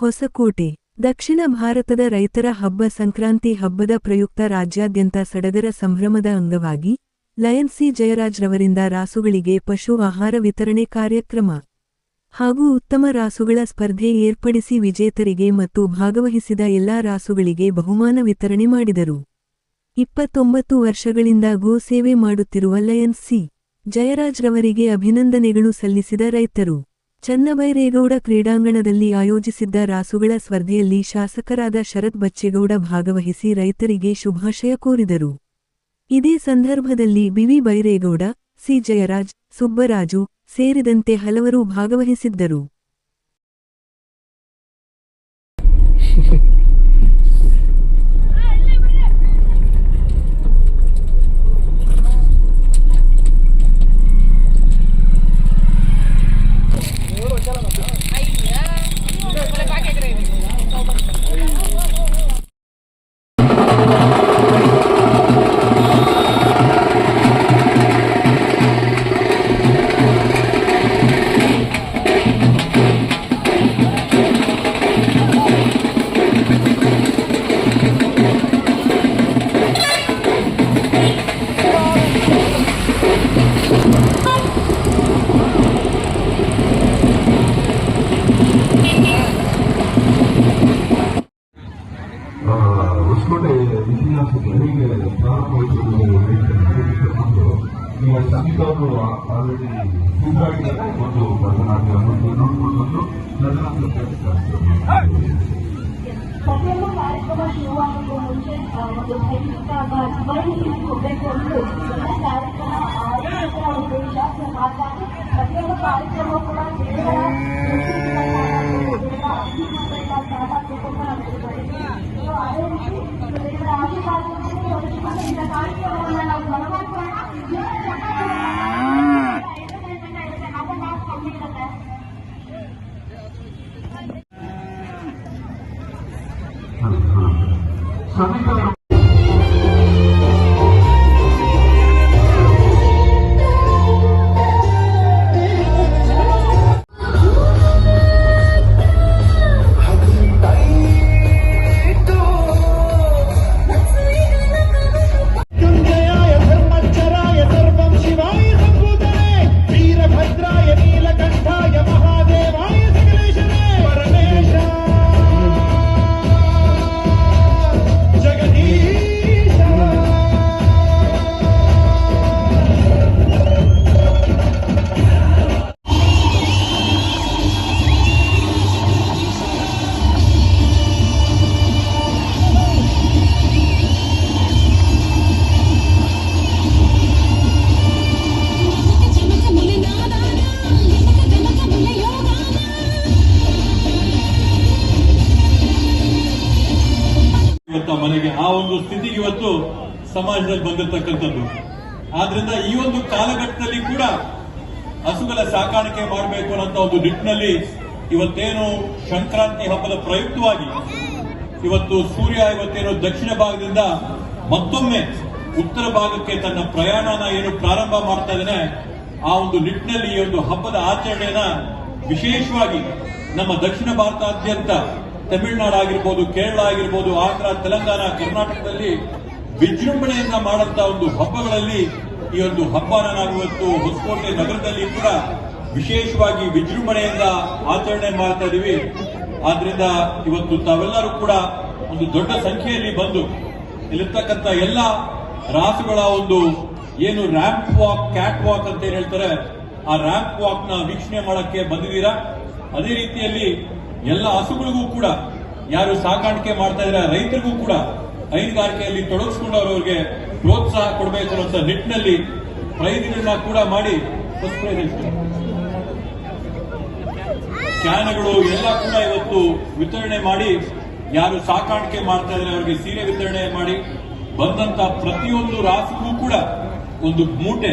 ಹೊಸಕೋಟೆ ದಕ್ಷಿಣ ಭಾರತದ ರೈತರ ಹಬ್ಬ ಸಂಕ್ರಾಂತಿ ಹಬ್ಬದ ಪ್ರಯುಕ್ತ ರಾಜ್ಯಾದ್ಯಂತ ಸಡಗರ ಸಂಭ್ರಮದ ಅಂಗವಾಗಿ ಲಯನ್ ಸಿ ಜಯರಾಜ್ ರವರಿಂದ ರಾಸುಗಳಿಗೆ ಪಶು ಆಹಾರ ವಿತರಣೆ ಕಾರ್ಯಕ್ರಮ. ಹಾಗೂ ಉತ್ತಮ ರಾಸುಗಳ ಸ್ಪರ್ಧೆ ಏರ್ಪಡಿಸಿ ವಿಜೇತರಿಗೆ ಮತ್ತು ಭಾಗವಹಿಸಿದ ಎಲ್ಲಾ ರಾಸುಗಳಿಗೆ ಬಹುಮಾನ ವಿತರಣೆ ಮಾಡಿದರು. ಇಪ್ಪತ್ತೊಂಬತ್ತು ವರ್ಷಗಳಿಂದ ಗೋ ಸೇವೆ ಮಾಡುತ್ತಿರುವ ಲಯನ್ ಸಿ ಜಯರಾಜ್ ರವರಿಗೆ ಅಭಿನಂದನೆಗಳು ಸಲ್ಲಿಸಿದ ರೈತರು. ಚನ್ನಬೈರೇಗೌಡ ಕ್ರೀಡಾಂಗಣದಲ್ಲಿ ಆಯೋಜಿಸಿದ್ದ ರಾಸುಗಳ ಸ್ಪರ್ಧೆಯಲ್ಲಿ ಶಾಸಕರಾದ ಶರತ್ ಬಚ್ಚೇಗೌಡ ಭಾಗವಹಿಸಿ ರೈತರಿಗೆ ಶುಭಾಶಯ ಕೋರಿದರು. ಇದೇ ಸಂದರ್ಭದಲ್ಲಿ B V Byregowda, C Jayaraj, Subbaraju ಸೇರಿದಂತೆ ಹಲವರು ಭಾಗವಹಿಸಿದ್ದರು. ಈಗ ಸಂಗೀತ ಅವರು ಆಲ್ರೆಡಿ ಸಿದ್ಧಾಗಿದ್ದಾರೆ ಒಂದು ಭರತನಾಟ್ಯ ಒಂದು ನೋಡ್ಕೊಂಡು ಕಾರ್ಯಕ್ರಮ ಪ್ರತಿಯೊಂದು ಕಾರ್ಯಕ್ರಮ ಶುರುವಾಗುವ ಮುಂಚೆ ಒಂದು ಸ್ಮರಣೆಗೆ ಹೋಗಬೇಕು ಅನ್ನೋದು ಎಲ್ಲ ಕಾರ್ಯಕ್ರಮ ಉದ್ದೇಶ ಹಾಗಾಗಿ ಪ್ರತಿಯೊಂದು ಕಾರ್ಯಕ್ರಮ ಕೂಡ ಅದೇ ರೀತಿ Sampai ಮನೆಗೆ ಆ ಒಂದು ಸ್ಥಿತಿಗೆ ಇವತ್ತು ಸಮಾಜದಲ್ಲಿ ಬಂದಿರತಕ್ಕಂಥದ್ದು. ಆದ್ರಿಂದ ಈ ಒಂದು ಕಾಲಘಟ್ಟದಲ್ಲಿ ಕೂಡ ಹಸುಗಳ ಸಾಕಾಣಿಕೆ ಮಾಡಬೇಕು ಅನ್ನೋ ಒಂದು ನಿಟ್ಟಿನಲ್ಲಿ ಇವತ್ತೇನು ಸಂಕ್ರಾಂತಿ ಹಬ್ಬದ ಪ್ರಯುಕ್ತವಾಗಿ ಇವತ್ತು ಸೂರ್ಯ ಇವತ್ತೇನು ದಕ್ಷಿಣ ಭಾಗದಿಂದ ಮತ್ತೊಮ್ಮೆ ಉತ್ತರ ಭಾಗಕ್ಕೆ ತನ್ನ ಪ್ರಯಾಣನ ಏನು ಪ್ರಾರಂಭ ಮಾಡ್ತಾ ಇದ್ದಾನೆ, ಆ ಒಂದು ನಿಟ್ಟಿನಲ್ಲಿ ಈ ಒಂದು ಹಬ್ಬದ ಆಚರಣೆಯನ್ನ ವಿಶೇಷವಾಗಿ ನಮ್ಮ ದಕ್ಷಿಣ ಭಾರತಾದ್ಯಂತ ತಮಿಳುನಾಡು ಆಗಿರ್ಬೋದು ಕೇರಳ ಆಗಿರ್ಬೋದು, ಆಂಧ್ರ, ತೆಲಂಗಾಣ, ಕರ್ನಾಟಕದಲ್ಲಿ ವಿಜೃಂಭಣೆಯಿಂದ ಮಾಡಂತ ಒಂದು ಹಬ್ಬಗಳಲ್ಲಿ ಈ ಒಂದು ಹಬ್ಬನ ನಾವು ಇವತ್ತು ಹೊಸಕೋಟೆ ನಗರದಲ್ಲಿ ಕೂಡ ವಿಶೇಷವಾಗಿ ವಿಜೃಂಭಣೆಯಿಂದ ಆಚರಣೆ ಮಾಡ್ತಾ ಇದೀವಿ. ಆದ್ರಿಂದ ಇವತ್ತು ತಾವೆಲ್ಲರೂ ಕೂಡ ಒಂದು ದೊಡ್ಡ ಸಂಖ್ಯೆಯಲ್ಲಿ ಬಂದು ಇಲ್ಲಿರ್ತಕ್ಕಂಥ ಎಲ್ಲ ರಾಸುಗಳ ಒಂದು ಏನು ರ್ಯಾಂಪ್ ವಾಕ್, ಕ್ಯಾಟ್ ವಾಕ್ ಅಂತ ಏನ್ ಹೇಳ್ತಾರೆ, ಆ ರ್ಯಾಂಪ್ ವಾಕ್ನ ವೀಕ್ಷಣೆ ಮಾಡಕ್ಕೆ ಬಂದಿದ್ದೀರಾ? ಅದೇ ರೀತಿಯಲ್ಲಿ ಎಲ್ಲ ಹಸುಗಳಿಗೂ ಕೂಡ, ಯಾರು ಸಾಕಾಣಿಕೆ ಮಾಡ್ತಾ ಇದ್ದಾರೆ ರೈತರಿಗೂ ಕೂಡ ಹೈನುಗಾರಿಕೆಯಲ್ಲಿ ತೊಡಗಿಸ್ಕೊಂಡವರವರಿಗೆ ಪ್ರೋತ್ಸಾಹ ಕೊಡಬೇಕು ಅನ್ನೋ ನಿಟ್ಟಿನಲ್ಲಿ ಪ್ರೈಸ್ಗಳನ್ನ ಕೂಡ ಮಾಡಿ ಕ್ಯಾನ್ಗಳು ಎಲ್ಲ ಕೂಡ ಇವತ್ತು ವಿತರಣೆ ಮಾಡಿ, ಯಾರು ಸಾಕಾಣಿಕೆ ಮಾಡ್ತಾ ಇದ್ದಾರೆ ಅವರಿಗೆ ಸೀರೆ ವಿತರಣೆ ಮಾಡಿ, ಬಂದಂತ ಪ್ರತಿಯೊಂದು ರಾಸಿಗೂ ಕೂಡ ಒಂದು ಮೂಟೆ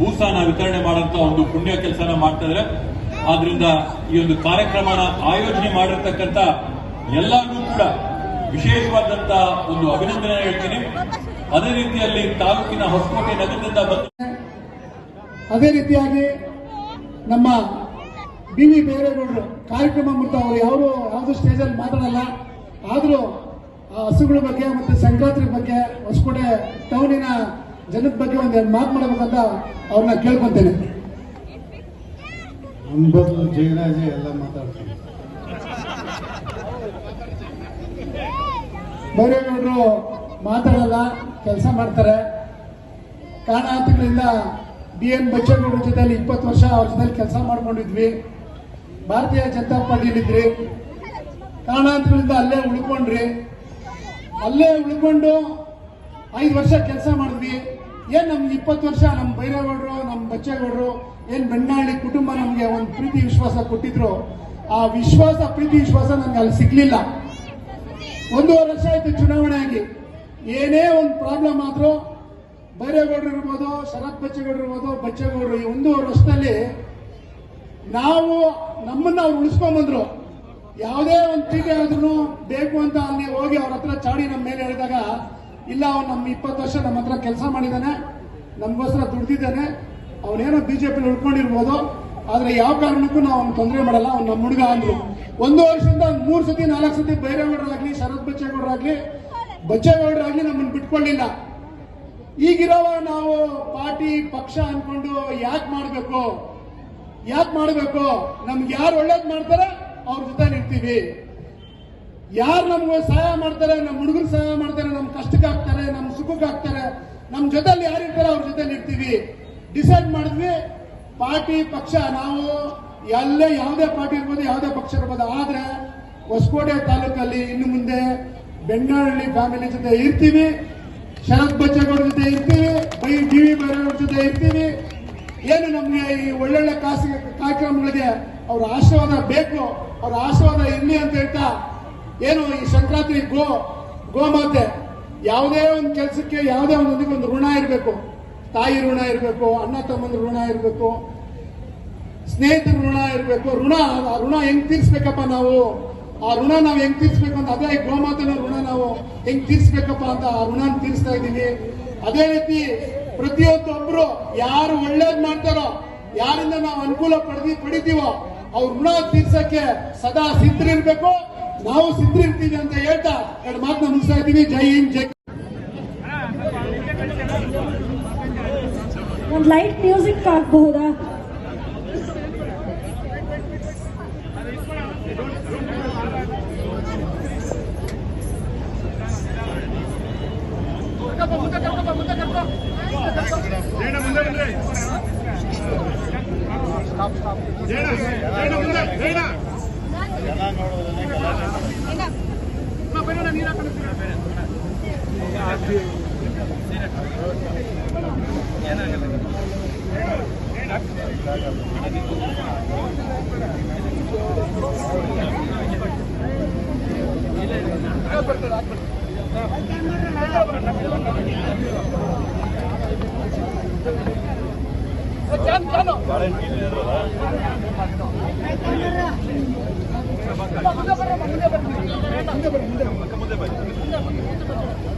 ಭೂಸಾನ ವಿತರಣೆ ಮಾಡಂತ ಒಂದು ಪುಣ್ಯ ಕೆಲಸನ ಮಾಡ್ತಾ ಇದ್ದಾರೆ ಆದ್ರಿಂದ ಈ ಒಂದು ಕಾರ್ಯಕ್ರಮನ ಆಯೋಜನೆ ಮಾಡಿರ್ತಕ್ಕಂಥ ಎಲ್ಲರಿಗೂ ಕೂಡ ವಿಶೇಷವಾದಂತ ಒಂದು ಅಭಿನಂದನೆ ಹೇಳ್ತೀನಿ. ಅದೇ ರೀತಿಯಲ್ಲಿ ತಾಲೂಕಿನ ಹೊಸಕೋಟೆ ನಗರದಿಂದ ಬಂದ ಅದೇ ರೀತಿಯಾಗಿ ನಮ್ಮ ಬಿ ವಿ ಬೇರೇಗೌಡರು ಕಾರ್ಯಕ್ರಮ ಮುಟ್ಟ ಅವರು ಯಾರು ಯಾವುದು ಸ್ಟೇಜಲ್ಲಿ ಮಾತಾಡಲ್ಲ. ಆದರೂ ಆ ಹಸುಗಳ ಬಗ್ಗೆ ಮತ್ತು ಸಂಕ್ರಾಂತಿ ಬಗ್ಗೆ ಹೊಸಕೋಟೆ ಟೌನಿನ ಜನದ ಬಗ್ಗೆ ಒಂದು ಎರಡು ಮಾತು ಮಾಡಬೇಕಂತ ಅವ್ರನ್ನ ಕೇಳ್ಕೊತೇನೆ. ಅಂಬದು ಜಯರಾಜೆ ಎಲ್ಲ ಮಾತಾಡ್ತಾರೆ. ನೋಡ್ರು ಮಾತಾಡಲ್ಲ, ಕೆಲಸ ಮಾಡ್ತಾರೆ. ಕಾರಣಾಂತರಗಳಿಂದ ಡಿ ಎನ್ ಬಚ್ಚೇಗೌಡರ ಜೊತೆಲಿ ಇಪ್ಪತ್ತು ವರ್ಷ ಅವ್ರ ಜೊತೆಯಲ್ಲಿ ಕೆಲಸ ಮಾಡ್ಕೊಂಡಿದ್ವಿ. ಭಾರತೀಯ ಜನತಾ ಪಾರ್ಟಿಲಿದ್ರಿ ಕಾರಣಾಂತರಗಳಿಂದ ಅಲ್ಲೇ ಉಳ್ಕೊಂಡ್ರಿ. ಅಲ್ಲೇ ಉಳ್ಕೊಂಡು ಐದು ವರ್ಷ ಕೆಲಸ ಮಾಡಿದ್ವಿ ಏನ್ ನಮ್ಗೆ ಇಪ್ಪತ್ತು ವರ್ಷ ನಮ್ಮ ಬೈರೇಗೌಡರು ನಮ್ಮ ಬಚ್ಚೇಗೌಡರು, ಏನ್ ಬೆಣ್ಣಾಳಿ ಕುಟುಂಬ ನಮ್ಗೆ ಒಂದು ಪ್ರೀತಿ ವಿಶ್ವಾಸ ಕೊಟ್ಟಿದ್ರು, ಆ ವಿಶ್ವಾಸ, ಪ್ರೀತಿ ವಿಶ್ವಾಸ ನಮ್ಗೆ ಅಲ್ಲಿ ಸಿಗ್ಲಿಲ್ಲ. ಒಂದೂವರೆ ವರ್ಷ ಆಯ್ತು ಚುನಾವಣೆ ಆಗಿ. ಏನೇ ಒಂದು ಪ್ರಾಬ್ಲಮ್ ಆದ್ರೂ ಬೈರೇಗೌಡರು ಇರ್ಬೋದು, ಶರತ್ ಬಚ್ಚೇಗೌಡರು ಇರ್ಬೋದು, ಬಚ್ಚೇಗೌಡರು ಈ ಒಂದೂವರೆ ವರ್ಷದಲ್ಲಿ ನಾವು ನಮ್ಮನ್ನ ಅವ್ರು ಉಳಿಸ್ಕೊಂಬಂದ್ರು ಯಾವುದೇ ಒಂದು ಟೀಕೆ ಆದ್ರೂ ಬೇಕು ಅಂತ ಅಲ್ಲಿ ಹೋಗಿ ಅವ್ರ ಹತ್ರ ಚಾಡಿ ನಮ್ಮ ಮೇಲೆ ಹೇಳಿದಾಗ ಇಲ್ಲ, ಅವ್ನು ನಮ್ಮ ಇಪ್ಪತ್ತು ವರ್ಷ ನಮ್ಮ ಹತ್ರ ಕೆಲಸ ಮಾಡಿದ್ದಾನೆ ನಮಗೋಸ್ಕರ ದುಡ್ದಿದ್ದಾನೆ ಅವನೇನೋ ಬಿಜೆಪಿ ಉಳ್ಕೊಂಡಿರ್ಬೋದು, ಆದ್ರೆ ಯಾವ ಕಾರಣಕ್ಕೂ ನಾವು ಅವ್ನು ತೊಂದರೆ ಮಾಡಲ್ಲ, ಅವ್ನು ನಮ್ಮ ಹುಡುಗ ಅಂದ್ರು. ಒಂದು ವರ್ಷದಿಂದ ಮೂರು ಸತಿ, ನಾಲ್ಕು ಸತಿ ಬೈರೇಗೌಡರಾಗ್ಲಿ, ಶರತ್ ಬಚ್ಚೇಗೌಡರಾಗ್ಲಿ ಬಚ್ಚೇಗೌಡರಾಗ್ಲಿ ನಮ್ಮನ್ನು ಬಿಟ್ಕೊಂಡಿಲ್ಲ ಈಗಿರೋವ ನಾವು ಪಾರ್ಟಿ, ಪಕ್ಷ ಅನ್ಕೊಂಡು ಯಾಕೆ ಮಾಡಬೇಕು? ಯಾಕೆ ಮಾಡಬೇಕು? ನಮ್ಗೆ ಯಾರು ಒಳ್ಳೇದು ಮಾಡ್ತಾರೆ, ಅವ್ರ ಜೊತೆ ಇರ್ತೀವಿ. ಯಾರು ನಮ್ಗೆ ಸಹಾಯ ಮಾಡ್ತಾರೆ ನಮ್ಮ ಹುಡುಗರು ಸಹಾಯ ಮಾಡ್ತಾರೆ ನಮ್ಮ ಸುಖಕ್ಕಾಗ್ತಾರೆ ನಮ್ಮ ಜೊತೆಲಿ ಯಾರಿರ್ತಾರೋ ಅವ್ರ ಜೊತೆ ಇರ್ತೀವಿ. ಡಿಸೈಡ್ ಮಾಡಿದ್ವಿ, ಪಾರ್ಟಿ, ಪಕ್ಷ, ನಾವು ಎಲ್ಲೇ ಯಾವುದೇ ಪಾರ್ಟಿ ಇರ್ಬೋದು, ಯಾವುದೇ ಪಕ್ಷ ಇರ್ಬೋದು, ಆದ್ರೆ ಹೊಸಕೋಟೆ ತಾಲೂಕಲ್ಲಿ ಇನ್ನು ಮುಂದೆ ಬೆಣ್ಣಹಳ್ಳಿ ಫ್ಯಾಮಿಲಿ ಜೊತೆ ಇರ್ತೀವಿ, ಶರತ್ ಬಚ್ಚೇಗೌಡ ಜೊತೆ ಇರ್ತೀವಿ, ಬೈ ಡಿ ವಿ ಬೈರವ್ರ ಜೊತೆ ಇರ್ತೀವಿ. ಏನು ನಮ್ಗೆ ಈ ಒಳ್ಳೊಳ್ಳೆ ಖಾಸಗಿ ಕಾರ್ಯಕ್ರಮಗಳಿಗೆ ಅವ್ರ ಆಶೀರ್ವಾದ ಬೇಕು, ಅವ್ರ ಆಶೀರ್ವಾದ ಇರ್ಲಿ ಅಂತ ಹೇಳ್ತಾ, ಏನು ಈ ಸಂಕ್ರಾಂತಿ ಗೋ, ಗೋಮಾತೆ ಯಾವುದೇ ಒಂದು ಕೆಲಸಕ್ಕೆ ಯಾವುದೇ ಒಂದೊಂದಿಗೆ ಒಂದು ಋಣ ಇರಬೇಕು. ತಾಯಿ ಋಣ ಇರಬೇಕು, ಅಣ್ಣ ತಮ್ಮಂದ್ರ ಋಣ ಇರಬೇಕು, ಸ್ನೇಹಿತರ ಋಣ ಇರಬೇಕು, ಋಣ, ಆ ಋಣ ಹೆಂಗ್ ತೀರ್ಸ್ಬೇಕಪ್ಪ ನಾವು? ಆ ಋಣ ನಾವು ಹೆಂಗ್ ತೀರ್ಸ್ಬೇಕು ಅಂತ, ಅದೇ ಗೋಮಾತನ ಋಣ ನಾವು ಹೆಂಗ್ ತೀರ್ಸ್ಬೇಕಪ್ಪ ಅಂತ ಆ ಋಣ ತೀರಿಸ್ತಾ ಇದ್ದೀವಿ. ಅದೇ ರೀತಿ ಪ್ರತಿಯೊಬ್ಬೊಬ್ರು ಯಾರು ಒಳ್ಳೇದ್ ಮಾಡ್ತಾರೋ, ಯಾರಿಂದ ನಾವು ಅನುಕೂಲ ಪಡೆದಿ, ಪಡಿತೀವೋ, ಅವ್ರ ಋಣ ತೀರ್ಸಕ್ಕೆ ಸದಾ ಸಿದ್ಧರಿರ್ಬೇಕು. ನಾವು ಸಿದ್ಧಿರ್ತೀವಿ ಅಂತ ಹೇಳ್ತಾ ಎರಡು ಮಾತನ್ನ ಮುಗಿಸ್ತಾ ಇದ್ದೀವಿ ಜೈ ಹಿಂದ್ ಜೈ ಒಂದು ಲೈಟ್ ಮ್ಯೂಸಿಕ್ ಹಾಕಬಹುದಾ? ಮುಂದೆ ಬರ್ರಿ ಮುಂದೆ ಬರ್ರಿ ಮುಂದೆ ಬರ್ರಿ ಮುಂದೆ ಬರ್ರಿ